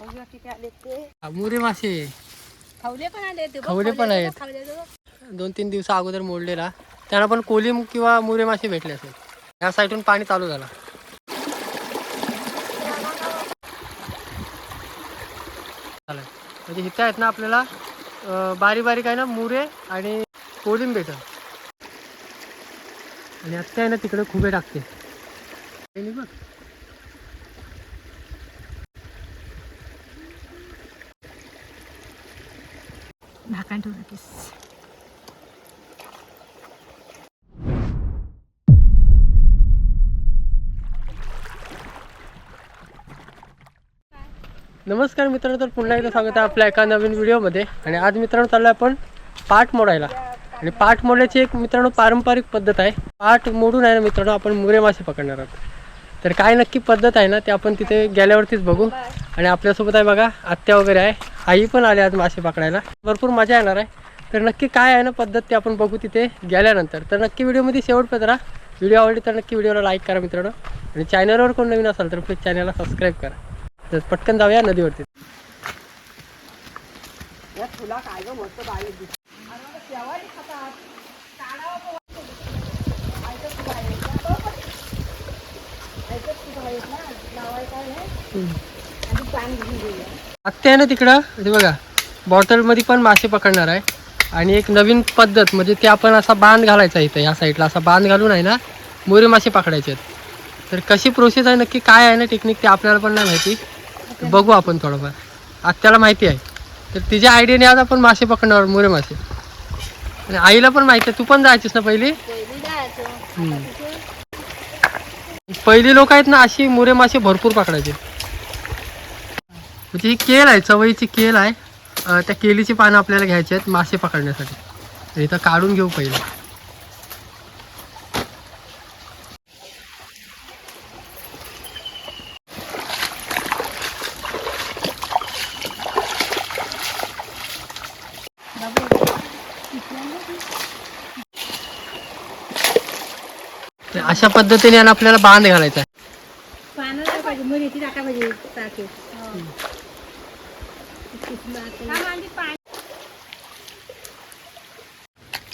बघूया किती आले ते मुरे मासे. खवले पण आले ते खवले पण आहेत. दोन तीन दिवसा अगोदर मोडलेला. त्यांना पण कोलिम किंवा मुरे मासे भेटले असेल. या साईडून पाणी चालू झाला. म्हणजे इथे आहेत ना आपल्याला बारीक बारीक आहे ना मुरे आणि कोलिम भेटल. आणि आत्ता आहे ना तिकडे खुबे टाकते. बघ. झाकण ठेवू नमस्कार मित्रांनो तर पुन्हा एकदा स्वागत आहे आपल्या एका नवीन व्हिडिओमध्ये. आणि आज मित्रांनो चाललो आपण पाठ मोडायला. आणि पाठ मोडण्याची एक मित्रांनो पारंपरिक पद्धत आहे. पाठ मोडून आहे ना मित्रांनो आपण मुरे मासे पकडणार आहोत. तर काय नक्की पद्धत आहे ना ते आपण तिथे गेल्यावरतीच बघू. आणि आपल्यासोबत आहे बघा आत्या वगैरे आहे. आई पण आली आज मासे पकडायला. भरपूर मजा येणार आहे. तर नक्की काय आहे ना पद्धत ते आपण बघू तिथे गेल्यानंतर. तर नक्की व्हिडिओमध्ये शेवटपर्यंत राहा. व्हिडिओ आवडली तर नक्की व्हिडिओला लाईक करा मित्रांनो. आणि चॅनलवर कोण नवीन असाल तर प्लीज चॅनलला सबस्क्राईब करा. तर पटकन जाऊया नदीवरती. तुला काय गं मस्त बारीक दिसते. अरे बाबा, शेवाळी खातात. काढावं पण वाटतं. ऐकत खूप आहेत ना. तो पण. ऐकत खूप आहेत ना. लावायचं आहे. आणि पाणी घेऊन घेऊया. आत्ते आहे ना तिकडं ते बघा बॉटलमध्ये पण मासे पकडणार आहे. आणि एक नवीन पद्धत म्हणजे ते आपण असा बांध घालायचा इथं या साईडला असा बांध घालून आहे ना मोरे मासे पकडायचे आहेत. तर कशी प्रोसेस आहे नक्की काय आहे ना टेक्निक ते आपल्याला पण नाही माहिती. बघू आपण थोडंफार. आत्याला माहिती आहे. तर तिच्या आयडियाने आज आपण मासे पकडणार मोरे मासे. आणि आईला पण माहिती आहे. तू पण जायचीस ना पहिली? पहिली लोक आहेत ना अशी मुरे मासे भरपूर पकडायचे. म्हणजे ही केल आहे चवळीची केल आहे. त्या केलीची पानं आपल्याला घ्यायची आहेत मासे पकडण्यासाठी. इथं काढून घेऊ पहिले तर अशा पद्धतीने आणि आपल्याला बांध घालायचा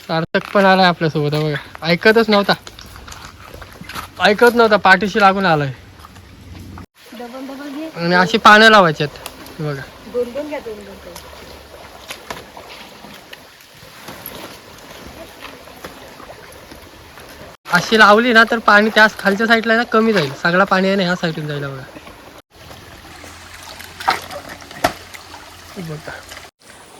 सार्थक पण आलाय आपल्यासोबत बघा. ऐकतच नव्हता. ऐकत नव्हता पाठीशी लागून आलाय. आणि अशी पानं लावायची आहेत बघा दोन दोन घ्या दोन दोन करून. अशी लावली ना तर पाणी त्या खालच्या साईडला आहे ना कमी जाईल. सगळा पाणी आहे ना ह्या साईडून जाईल बघा.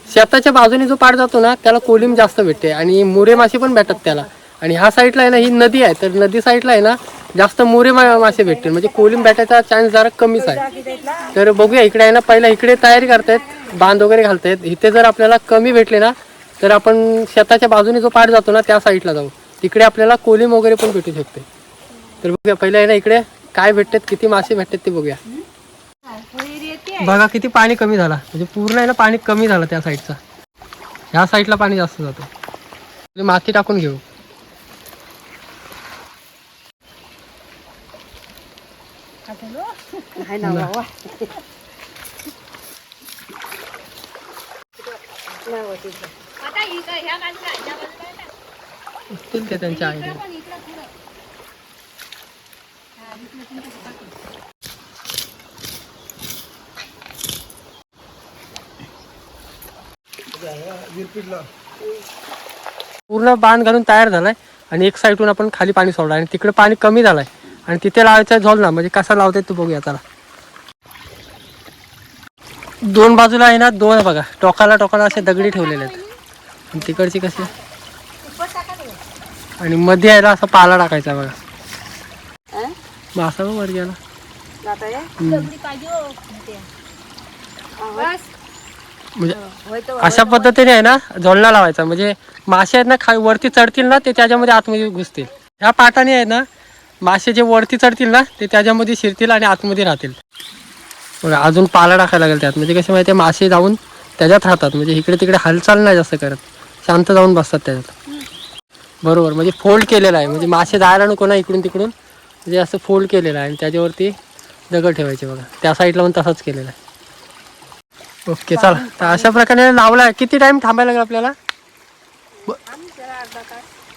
शेताच्या बाजूने जो पाठ जातो ना त्याला कोलिम जास्त भेटते आणि मोरे मासे पण भेटतात त्याला. आणि ह्या साईडला आहे ना ही नदी आहे. तर नदी साईडला आहे ना जास्त मोरे मासे भेटतील. म्हणजे कोलिम भेटायचा चान्स जरा कमीच आहे. तर बघूया इकडे आहे ना पहिला इकडे तयारी करतायत बांध वगैरे घालतायत. इथे जर आपल्याला कमी भेटले ना तर आपण शेताच्या बाजूने जो पाठ जातो ना त्या साईडला जाऊ. तिकडे आपल्याला कोलिम वगैरे पण भेटू शकते. तर बघूया पहिलं आहे ना इकडे काय भेटतात किती मासे भेटतात ते बघूया. बघा किती पाणी कमी झाला. म्हणजे पूर्ण आहे ना पाणी कमी झालं त्या साईडचा ह्या साईडला पाणी जास्त जातं. माती टाकून घेऊ. नाही ना ते त्यांच्या आईने पूर्ण बांध घालून तयार झालाय आणि एक साईडून आपण खाली पाणी सोडलं आणि तिकडे पाणी कमी झालंय. आणि तिथे लावायचा झोल ना म्हणजे कसा लावताय तू बघूया त्याला दोन बाजूला आहे ना दोन बघा. टोकाला टोकाला असे दगडी ठेवलेले आहेत. आणि तिकडची कशी? आणि मध्ये यायला असा पाला टाकायचा बघा. मासा बघ वर गेला. बस. म्हणजे तर अशा पद्धतीने आहे ना झोलना लावायचा. म्हणजे मासे आहेत ना खा वरती चढतील ना ते त्याच्यामध्ये आतमध्ये घुसतील. ह्या पाटाने आहे ना मासे जे वरती चढतील ना ते त्याच्यामध्ये शिरतील आणि आतमध्ये राहतील. बघा अजून पाला टाकायला लागेल त्यात. म्हणजे कसे माहिती आहे मासे जाऊन त्याच्यात राहतात. म्हणजे इकडे तिकडे हालचाल नाही जास्त करत. शांत जाऊन बसतात त्याच्यात. बरोबर म्हणजे फोल्ड केलेला आहे. म्हणजे मासे जायला नको ना इकडून तिकडून. म्हणजे असं फोल्ड केलेलं आहे आणि त्याच्यावरती दगड ठेवायचे बघा. त्या साईडला पण तसंच केलेलं आहे. ओके चला. तर अशा प्रकारे लावला किती टाइम थांबायला लागेल आपल्याला?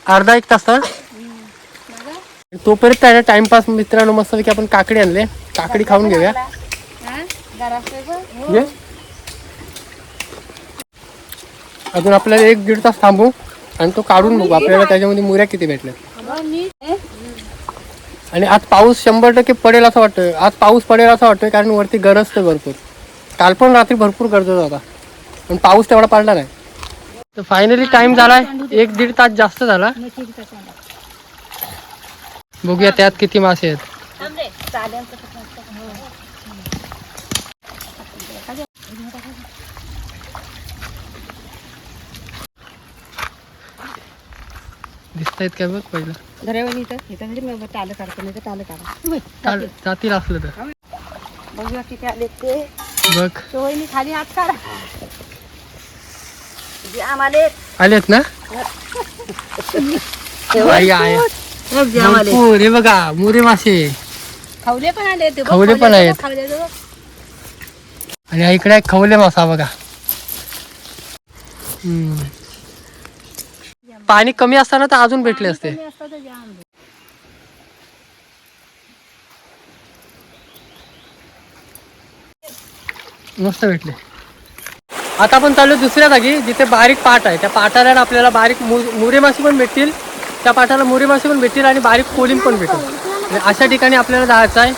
अर्धा एक तास. तोपर्यंत आहे ना टाइमपास मित्रांनो मस्तपैकी आपण काकडी आणले. काकडी खाऊन घेऊया. अजून आपल्याला एक दीड तास थांबू. आणि तो काढून बघू. आपल्याला त्याच्यामध्ये मुऱ्या किती भेटल्या आणि आज पाऊस शंभर टक्के पडेल असं वाटतंय. आज पाऊस पडेल असं वाटतंय कारण वरती गरज तर भरपूर. काल पण रात्री भरपूर गरज होता पण पाऊस तेवढा पडला नाही. तर फायनली टाइम झालाय. एक दीड तास जास्त झाला? बघूया त्यात किती मासे आहेत थांब रे, चालेल तसं करतो. दिसत आहेत काय बघ पहिलं. घरावर इथं इथं म्हणजे मी टालं काढतो नाही तर टालं काढा. चाल जातील असलं तर. बघूया किती आले ते. बघ. सोयीने खाली हात काढा. आलेत ना? आई आहे. जे आम्हाला. भरपूर हे बघा मुरे मासे. खवले पण आले ते बघ, खवले पण आहेत. बघ, खवले बघ. आणि इकडे एक खवले मासा बघा. हम्म. पाणी कमी असताना तर अजून भेटले असते. मस्त भेटले. आता आपण चाललो दुसऱ्या जागी जिथे बारीक पाट आहे. त्या पाटाला आपल्याला बारीक मु- मुरे मासे पण भेटतील. त्या पाटाला मुरे मासे पण भेटतील आणि बारीक कोलिम पण भेटेल आणि अशा ठिकाणी आपल्याला जायचं आहे.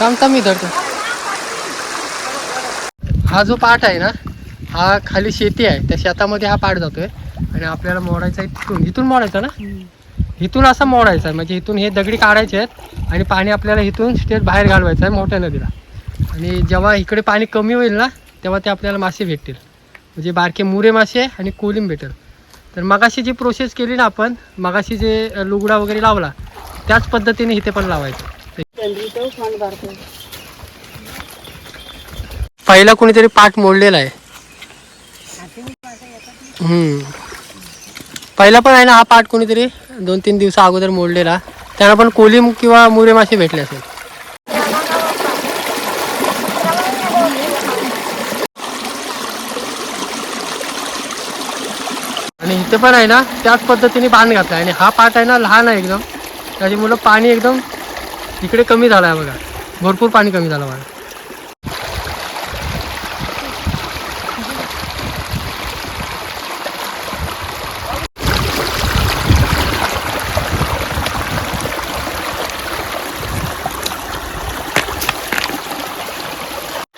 थांब थांब मी धरतो. हा जो पाट आहे ना हा खाली शेती आहे. त्या शेतामध्ये हा पाट जातोय. आणि आपल्याला मोडायचा आहे तिथून. इथून मोडायचा ना? इथून असा मोडायचा आहे. म्हणजे इथून हे दगडी काढायचे आहेत आणि पाणी आपल्याला इथून स्टेट बाहेर घालवायचं आहे मोठ्या नदीला. आणि जेव्हा इकडे पाणी कमी होईल ना तेव्हा ते आपल्याला मासे भेटतील. म्हणजे बारके मुरे मासे आणि कोलिम भेटेल. तर मगाशी जी प्रोसेस केली ना आपण मगाशी जे लुगडा वगैरे लावला त्याच पद्धतीने इथे पण लावायचं. पहिला कोणीतरी पाठ मोडलेला आहे. हम्म. पहिला पण आहे ना हा पाठ कोणीतरी दोन तीन दिवसा अगोदर मोडलेला. त्यांना पण कोलीम किंवा मुरे मासे भेटले असेल. आणि इथे पण आहे ना त्याच पद्धतीने बांध घातला आणि हा पाठ आहे ना लहान आहे एकदम. त्याची मुलं पाणी एकदम इकडे कमी झालं आहे बघा. भरपूर कमी झालं बघा.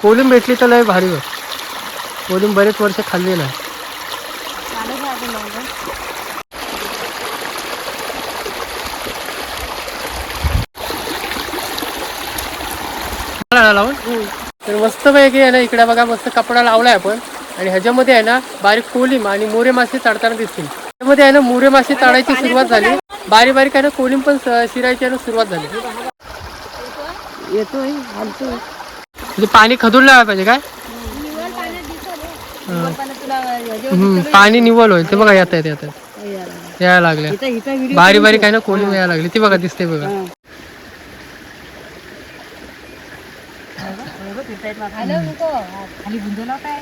कोलिम भेटली तर लय भारी कोलिम बरेच वर्ष खाल्ली नाही. तर मस्त पैकी आहे ना इकडे बघा मस्त कपडा लावलाय आपण. आणि ह्याच्यामध्ये आहे ना बारीक कोलिम आणि मोरे मासे चढताना दिसतील. त्यामध्ये आहे ना मोरे मासे चढायची सुरुवात झाली. बारीक बारीक आहे ना कोलिम पण शिरायची आहे ना सुरुवात झाली. येतोय म्हणजे पाणी खदून लावायला पाहिजे काय. पाणी निवल होईल. ते बघा येत आहेत येत आहेत. यायला लागलं. बारीक बारीक आहे ना कोलिम यायला लागली. ती बघा दिसते बघा आलं नको खाली काय?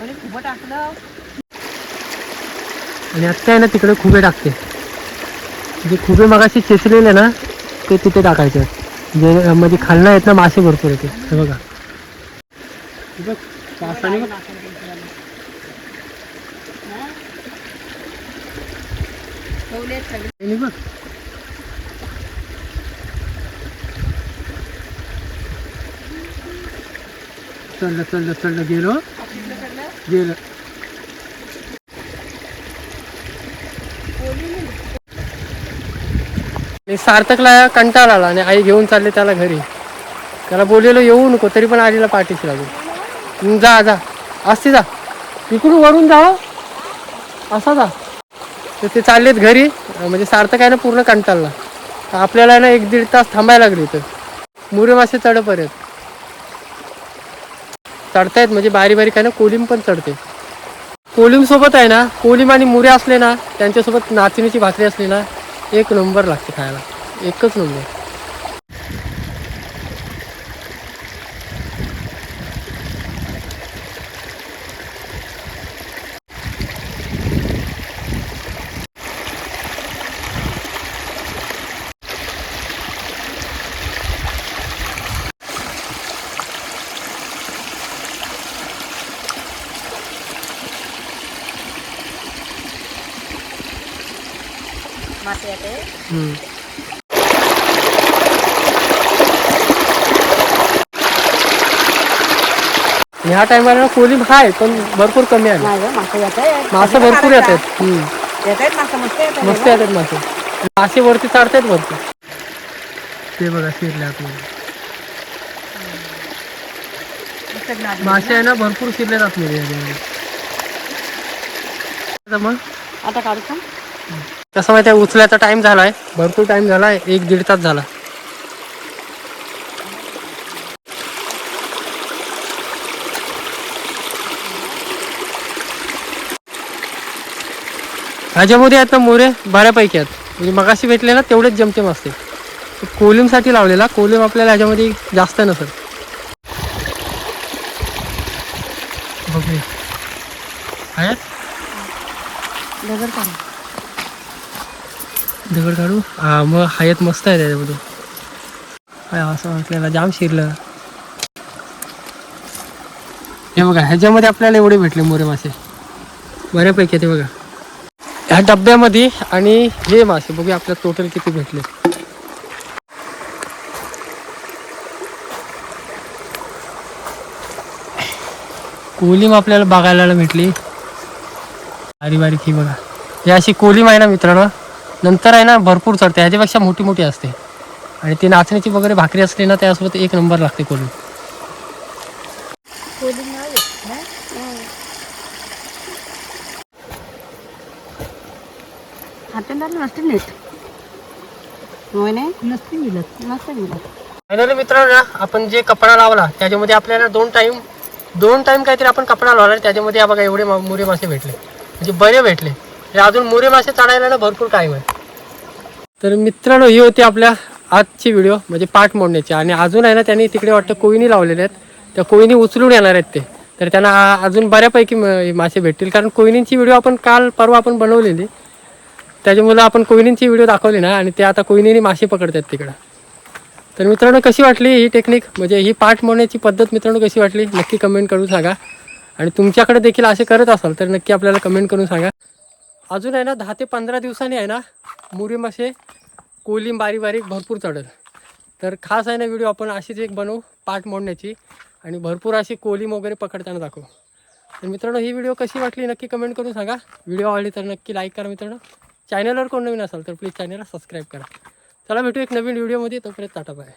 अरे खूप टाकलं. आणि आत्ता आहे ना तिकडे खुबे टाकते. जे खुबे मगाशी चेचलेले ना ते तिथे टाकायचे. जे म्हणजे खालनं आहेत ना मासे भरपूर येते हे बघा. हे बघ, मासाने बघ. ठेवले सगळे हे बघ. चढलं चढलं चढलं गेलो. गेलं. सार्थकला कंटाळा आला आणि आई घेऊन चालले त्याला घरी. त्याला बोललेलो येऊ नको तरी पण आईला पाठीशी लागून जा जा. असते जा. इकडून वरून जा असा जा. तर ते चाललेत घरी. म्हणजे सार्थक आहे ना पूर्ण कंटाळला. आपल्याला आहे ना एक दीड तास थांबायला लागली इथं. मुरे मासे चढपर्यंत. चढतायत म्हणजे बारी बारीक आहे ना कोलिम पण चढते. कोलिम सोबत आहे ना कोलिम आणि मुरे असले ना त्यांच्यासोबत नाचणीची भाकरी असली ना एक नंबर लागते खायला. एकच नंबर. मासे येते. ह्या टायमाला ना कोलिम आहे पण भरपूर कमी आहे. नाही मासे आहेत. भरपूर. येत आहेत. मासे मस्त येत मस्त येतात मासे. मासे वरती चढतात भरपूर. ते बघा शिरले आतमध्ये मासे आहे ना भरपूर शिरले आतमध्ये याच्यामध्ये. आता मग आता काढू का? कसं माहिती आहे उचलायचा टाइम झालाय. भरपूर टाइम आहे एक दीड तास झाला. ह्याच्यामध्ये आहेत ना मोरे? बऱ्यापैकी आहेत. म्हणजे मगाशी भेटले ना तेवढेच जमतेम असते. कोलिमसाठी लावलेला. कोलिम आपल्याला ह्याच्यामध्ये जास्त नसत बघूया. आहेत? दगड काढू. हा मग हायत मस्त आहे त्याच्यामध्ये काय असं वाटलेलं जाम शिरलं. हे बघा ह्याच्यामध्ये आपल्याला एवढे भेटले मोरे मासे. बऱ्यापैकी ते बघा. ह्या डब्यामध्ये आणि हे मासे बघूया आपल्याला टोटल किती भेटले. कोलिम आपल्याला बघायला भेटली. बारीक बारीक ही बघा. ही अशी कोलिम आहे ना मित्रांनो? नंतर आहे ना भरपूर चढते. ह्याच्यापेक्षा मोठी मोठी असते. आणि ती नाचणीची वगैरे भाकरी असली ना त्यासोबत एक नंबर लागते कोलिम कोली नाही येत, नाही? हातांना नसते नीट. होय नाही? नसते मिळत. नसते मिळत. फायनली मित्रांनो ना आपण जे कपडा लावला त्याच्यामध्ये आपल्याला दोन टाईम दोन टाईम काहीतरी आपण कपडा लावला त्याच्यामध्ये हा बघा एवढे मुरे मासे भेटले. म्हणजे बरे भेटले. हे अजून मुरे मासे चढायला ना भरपूर टाईम आहे तर मित्रांनो ही होती आपल्या आजची व्हिडिओ म्हणजे पाठ मोडण्याची. आणि अजून आहे ना त्यांनी तिकडे वाटतं कोयनी लावलेले आहेत. त्या कोयनी उचलून येणार आहेत ते. तर त्यांना अजून बऱ्यापैकी मासे भेटतील. कारण कोयनींची व्हिडिओ आपण काल परवा आपण बनवलेली. त्याच्यामुळे आपण कोयनींची व्हिडिओ दाखवली ना आणि ते आता कोयनीने मासे पकडतात तिकडं. तर मित्रांनो कशी वाटली ही टेक्निक म्हणजे ही पाठ मोडण्याची पद्धत मित्रांनो कशी वाटली? नक्की कमेंट करून सांगा. आणि तुमच्याकडे देखील असे करत असाल तर नक्की आपल्याला कमेंट करून सांगा. अजून आहे ना दहा ते पंधरा दिवसांनी आहे ना मुरी मासे कोलिम बारीक बारीक भरपूर चढल. तर खास आहे ना व्हिडिओ आपण अशीच एक बनवू पाठ मोडण्याची. आणि भरपूर अशी कोलिम वगैरे पकडताना दाखवू. तर मित्रांनो ही व्हिडिओ कशी वाटली नक्की कमेंट करून सांगा. व्हिडिओ आवडली तर नक्की लाईक करा मित्रांनो. चॅनलवर कोण नवीन असाल तर प्लीज चॅनलला सबस्क्राईब करा. चला भेटू एक नवीन व्हिडिओमध्ये तोपर्यंत टाटा बाय.